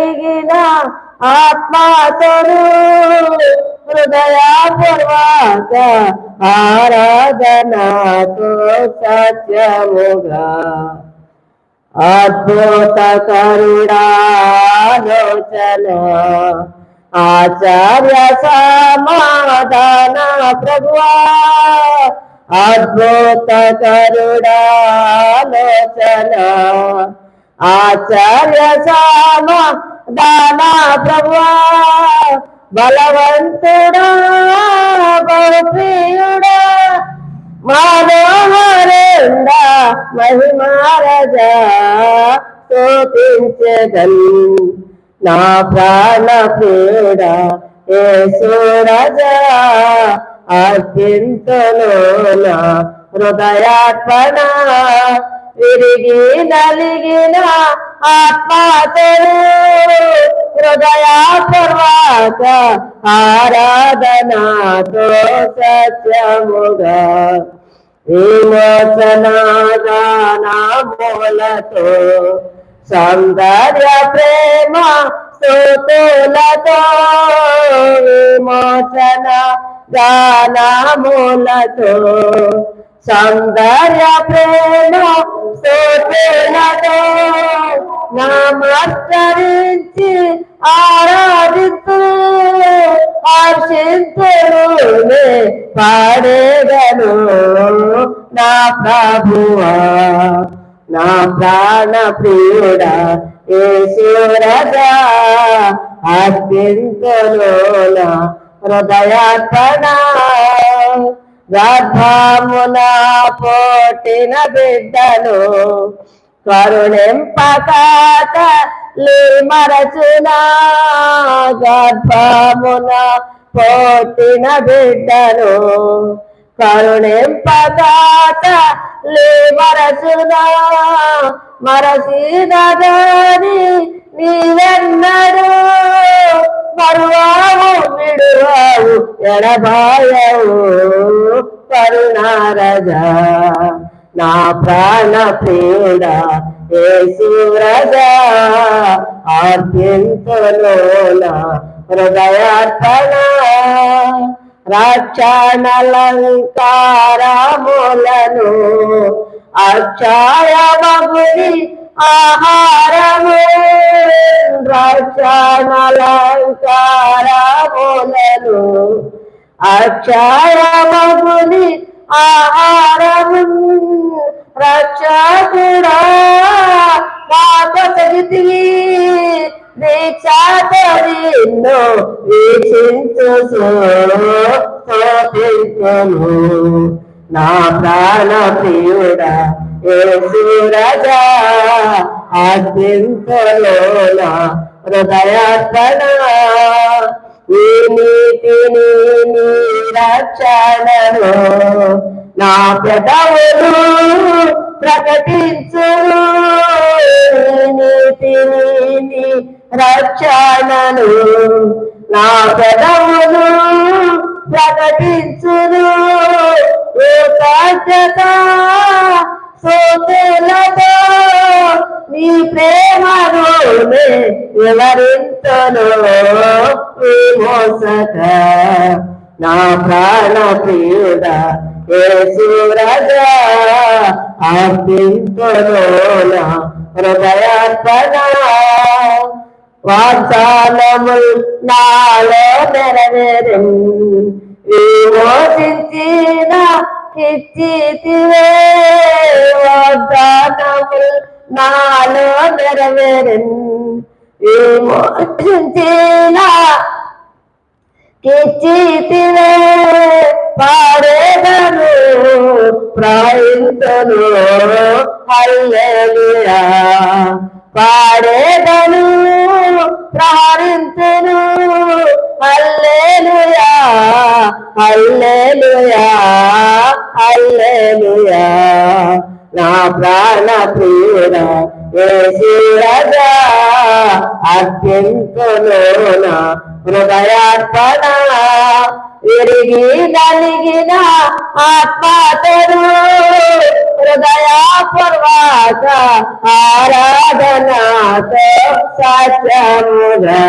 నలిగిన ఆత్మాతను హృదయపూర్వక ఆరాధనతో సత్యముగా. అద్భుత కరుణాలోచన ఆచార్య సమాధాన ప్రభువా. అద్భుత కరుణాలోచన ఆచార్య సమా దానా ప్రభువా బలవంతుడా బహుప్రియుడా మనోహరేంద మహిమారజా స్తోతించదన్ నా ప్రాణ పీడ ఏసురజా అత్యంతలో నా హృదయార్పణ విరిగి నలిగిన ఆత్మతను హృదయాపర్వాత ఆరాధనాతో సత్యముగా విమోచనాగానములతో సౌందర్య ప్రేమ స్తోతులతో విమోచన గానములతో సౌందర్య ప్రేమ స్తోతులతో నమస్కరించి ఆరాధిస్తూ హర్షింతునే పాడేదను. నా ప్రభువా నా ప్రాణ ప్రియుడా యేసురజా అత్యంతలో నా హృదయార్పణ. గర్భమున పోటిన బిడ్డలు కరుణింపకాత మరచునా. గర్భమున పోటిన బిడ్డలు కరుణింపకాత మరచునా. మరసినదని నీవెన్నడు మరువావు విడువావు ఎడబాయవు. కరుణారజా నా ప్రాణ పీడ ఏ ఆద్యంతలో ఆద్యంతలోన హృదయార్పణ రక్షణలంకారములను అక్షయమగుని ఆహారము. రక్షణలంకారములను అక్షయమగుని ఆహారం రక్షకుడా కాకసగితివి దీక్షాతరిన్ను వీక్షించు స్తోతించును నా ప్రాణ ప్రియుడా ఏసురజా అద్యంతలో నా హృదయార్పణ. రక్షణను నా పెదవులు ప్రకటించును నీతిని నీ రక్షణను నా పెదవులు ప్రకటించును ఏకాగ్రత ఎవరింతలో మోసక నా ప్రాణ ప్రియుడా ఏసురజా అర్పింతులో నా హృదయార్పణ. వాగ్దానము నాలో నెరవేరు విమోచించిన ఇచ్చితివే. వాగ్దానము నాలో నెరవేరం విమోచించిన పాడేదను ప్రాయింతను హల్లెలూయా పాడేదను ప్రారింతును హల్లెలూయా హల్లెలూయా హల్లెలూయా నా ప్రాణ ప్రియుడా వేసి రజా అత్యంతలోన హృదయాత్మన విరిగి నలిగిన ఆత్మతను హృదయాపర్వాత ఆరాధనాతో సత్యముగా